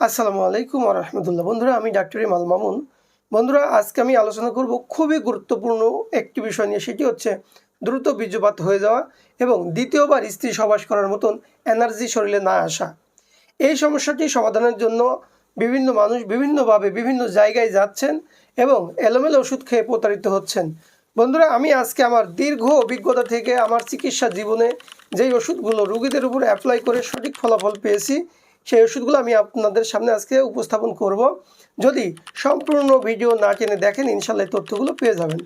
আসসালামু আলাইকুম রহমতুল্লাহ। বন্ধুরা, আমি ডাক্তার ইমাল মামুন। বন্ধুরা, আজকে আমি আলোচনা করব খুবই গুরুত্বপূর্ণ একটি বিষয় নিয়ে, সেটি হচ্ছে দ্রুত বীর্যপাত হয়ে যাওয়া এবং দ্বিতীয়বার স্ত্রী সবাস করার মতন এনার্জি শরীরে না আসা। এই সমস্যাটি সমাধানের জন্য বিভিন্ন মানুষ বিভিন্নভাবে বিভিন্ন জায়গায় যাচ্ছেন এবং এলোমেলো ওষুধ খেয়ে প্রতারিত হচ্ছেন। বন্ধুরা, আমি আজকে আমার দীর্ঘ অভিজ্ঞতা থেকে আমার চিকিৎসা জীবনে যেই ওষুধগুলো রুগীদের উপর অ্যাপ্লাই করে সঠিক ফলাফল পেয়েছি সেই ওষুধগুলো আমি আপনাদের সামনে আজকে উপস্থাপন করব। যদি সম্পূর্ণ ভিডিও না টেনে দেখেন ইনশাল্লাহ তথ্যগুলো পেয়ে যাবেন।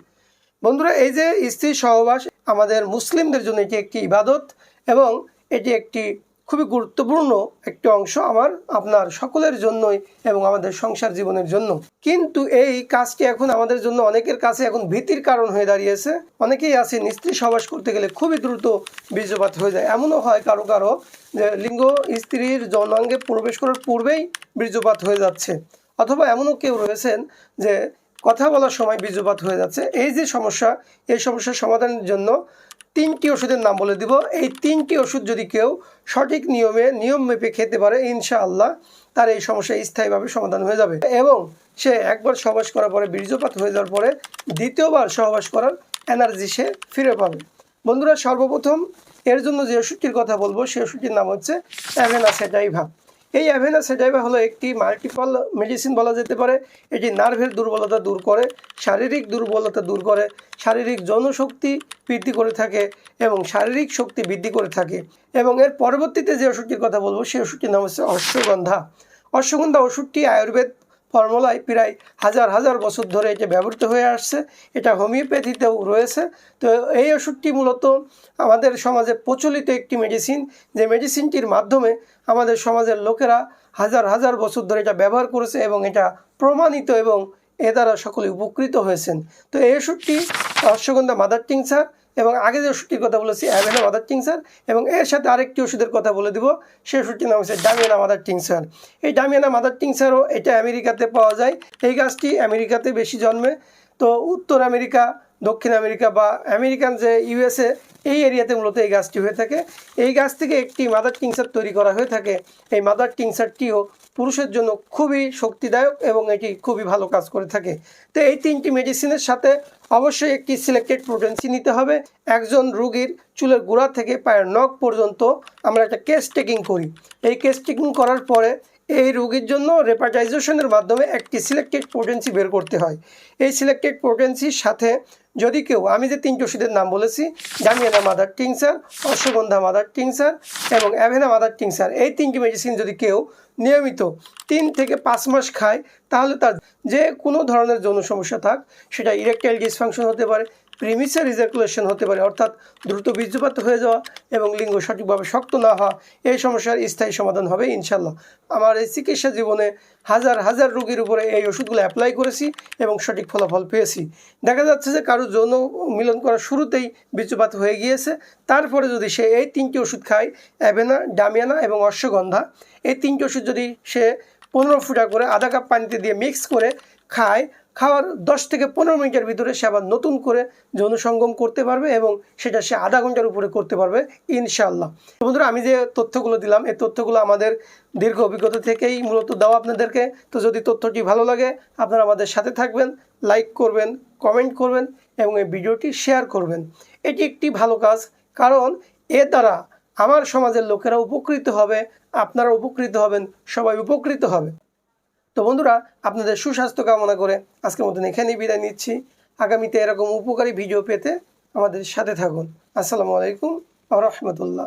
বন্ধুরা, এই যে স্ত্রী সহবাস আমাদের মুসলিমদের জন্য এটি একটি ইবাদত এবং এটি একটি খুবই গুরুত্বপূর্ণ একটি অংশ আমার, আপনার সকলের জন্যই এবং আমাদের সংসার জীবনের জন্য। কিন্তু এই কাজটি এখন আমাদের জন্য অনেকের কাছে এখন ভীতির কারণ হয়ে দাঁড়িয়েছে? অনেকেই আছে স্ত্রী সহবাস করতে গেলে খুবই দ্রুত বীর্যপাত হয়ে যায়। এমনও হয় কারও কারও যে লিঙ্গ স্ত্রীর যৌনাঙ্গে প্রবেশ করার পূর্বেই বীর্যপাত হয়ে যাচ্ছে। অথবা এমনও কেউ রয়েছেন যে কথা বলার সময় বীর্যপাত হয়ে যাচ্ছে। এই যে সমস্যা, এই সমস্যার সমাধানের জন্য তিনটি ওষুধের নাম বলে দিব। এই তিনটি ওষুধ যদি কেউ সঠিক নিয়মে, নিয়ম মেপে খেতে পারে, ইনশাআল্লাহ তার এই সমস্যা স্থায়ীভাবে সমাধান হয়ে যাবে। এবং সে একবার সহবাস করার পরে, বীর্যপাত হয়ে যাওয়ার পরে দ্বিতীয়বার সহবাস করার এনার্জি সে ফিরে পাবে। বন্ধুরা, সর্বপ্রথম এর জন্য যে ওষুধটির কথা বলব, সেই ওষুধটির নাম হচ্ছে অ্যাভেনাসেটাইভা। এই অ্যাভেনা স্যাটাইভা হলো একটি মাল্টিপল মেডিসিন বলা যেতে পারে। এটি নার্ভের দুর্বলতা দূর করে, শারীরিক দুর্বলতা দূর করে, শারীরিক জনশক্তি বৃদ্ধি করে থাকে এবং শারীরিক শক্তি বৃদ্ধি করে থাকে। এবং এর পরবর্তীতে যে ওষুধটির কথা বলব, সেই ওষুধটির নাম হচ্ছে অশ্বগন্ধা। অশ্বগন্ধা ওষুধটি আয়ুর্বেদ ফর্মুলায় প্রায় হাজার হাজার বছর ধরে এটা ব্যবহৃত হয়ে আসছে। এটা হোমিওপ্যাথিতেও রয়েছে। তো এই ওষুধটি মূলত আমাদের সমাজে প্রচলিত একটি মেডিসিন যে মেডিসিনটির মাধ্যমে আমাদের সমাজের লোকেরা হাজার হাজার বছর ধরে এটা ব্যবহার করেছে এবং এটা প্রমাণিত এবং এ দ্বারা সকলে উপকৃত হয়েছেন। তো এই ওষুধটি অশ্বগন্ধা মাদার টিংসার এবং আগে যে ওষুধটির কথা বলেছি অ্যাভেনা মাদার টিংসার এবং এর সাথে আরেকটি ওষুধের কথা বলে দিব সেই ওষুধটির নাম হচ্ছে ডামিয়ানা মাদার টিংসার এই ডামিয়ানা মাদার টিংসারও এটা আমেরিকাতে পাওয়া যায়। এই গাছটি আমেরিকাতে বেশি জন্মে। তো উত্তর আমেরিকা, দক্ষিণ আমেরিকা বা আমেরিকান যে ইউএসএ এই এরিয়াতে মূলত এই গাছটি হয়ে থাকে। এই গাছ থেকে একটি মাদার টিংসার তৈরি করা হয়ে থাকে। এই মাদার টিংসারটিও পুরুষের জন্য খুবই শক্তিদায়ক এবং এটি খুবই ভালো কাজ করে থাকে। তো এই তিনটি মেডিসিনের সাথে অবশ্যই একটি সিলেক্টেড প্রোটেন্সি নিতে হবে। একজন রুগীর চুলের গোড়া থেকে পায়ের নখ পর্যন্ত আমরা একটা কেস টেকিং করি। এই কেস টেকিং করার পরে এই রোগীর জন্য রেপাটাইজেশনের মাধ্যমে একটি সিলেক্টেড প্রোটেন্সি বের করতে হয়। এই সিলেক্টেড প্রোটেন্সির সাথে যদি কেউ, আমি যে তিনটি ওষুধের নাম বলেছি জামিয়ানা mother tincture ashwagandha mother tincture এবং অ্যাভেনা মাদার টিংসার এই তিনটি মেডিসিন যদি কেউ নিয়মিত তিন থেকে পাঁচ মাস খায়, তাহলে তার যে কোনো ধরনের যৌন সমস্যা থাক, সেটা ইরেকটাইল ডিসফাংশন হতে পারে প্রিমিসার রিজার্কুলেশন হতে পারে, অর্থাৎ দ্রুত বীর্যপাত হয়ে যাওয়া এবং লিঙ্গ সঠিকভাবে শক্ত না হওয়া, এই সমস্যার স্থায়ী সমাধান হবে ইনশাল্লাহ আমার এই চিকিৎসা জীবনে হাজার হাজার রোগীর উপরে এই ওষুধগুলো অ্যাপ্লাই করেছি এবং সঠিক ফলাফল পেয়েছি। দেখা যাচ্ছে যে কারও যৌন মিলন করার শুরুতেই বীর্যপাত হয়ে গিয়েছে, তারপরে যদি সে এই তিনটি ওষুধ খায়, অ্যাভেনা, ডামিয়ানা এবং অশ্বগন্ধা, এই তিনটি ওষুধ যদি সে পনেরো ফুটা করে আধা কাপ পানিতে দিয়ে মিক্স করে খায়, খাওয়ার দশ থেকে পনেরো মিনিটের ভিতরে সে আবার নতুন করে যৌন সঙ্গম করতে পারবে এবং সেটা সে আধা ঘণ্টার উপরে করতে পারবে ইনশাল্লাহ বন্ধুরা, আমি যে তথ্যগুলো দিলাম, এই তথ্যগুলো আমাদের দীর্ঘ অভিজ্ঞতা থেকেই মূলত দেওয়া আপনাদেরকে। তো যদি তথ্যটি ভালো লাগে, আপনারা আমাদের সাথে থাকবেন, লাইক করবেন, কমেন্ট করবেন এবং এই ভিডিওটি শেয়ার করবেন। এটি একটি ভালো কাজ, কারণ এ দ্বারা আমার সমাজের লোকেরা উপকৃত হবে, আপনারা উপকৃত হবেন, সবাই উপকৃত হবে। তো বন্ধুরা, আপনাদের সুস্বাস্থ্য কামনা করে আজকের মতন এখানেই বিদায় নিচ্ছি। আগামীতে এরকম উপকারী ভিডিও পেতে আমাদের সাথে থাকুন। আসসালামু আলাইকুম রহমতুল্লাহ।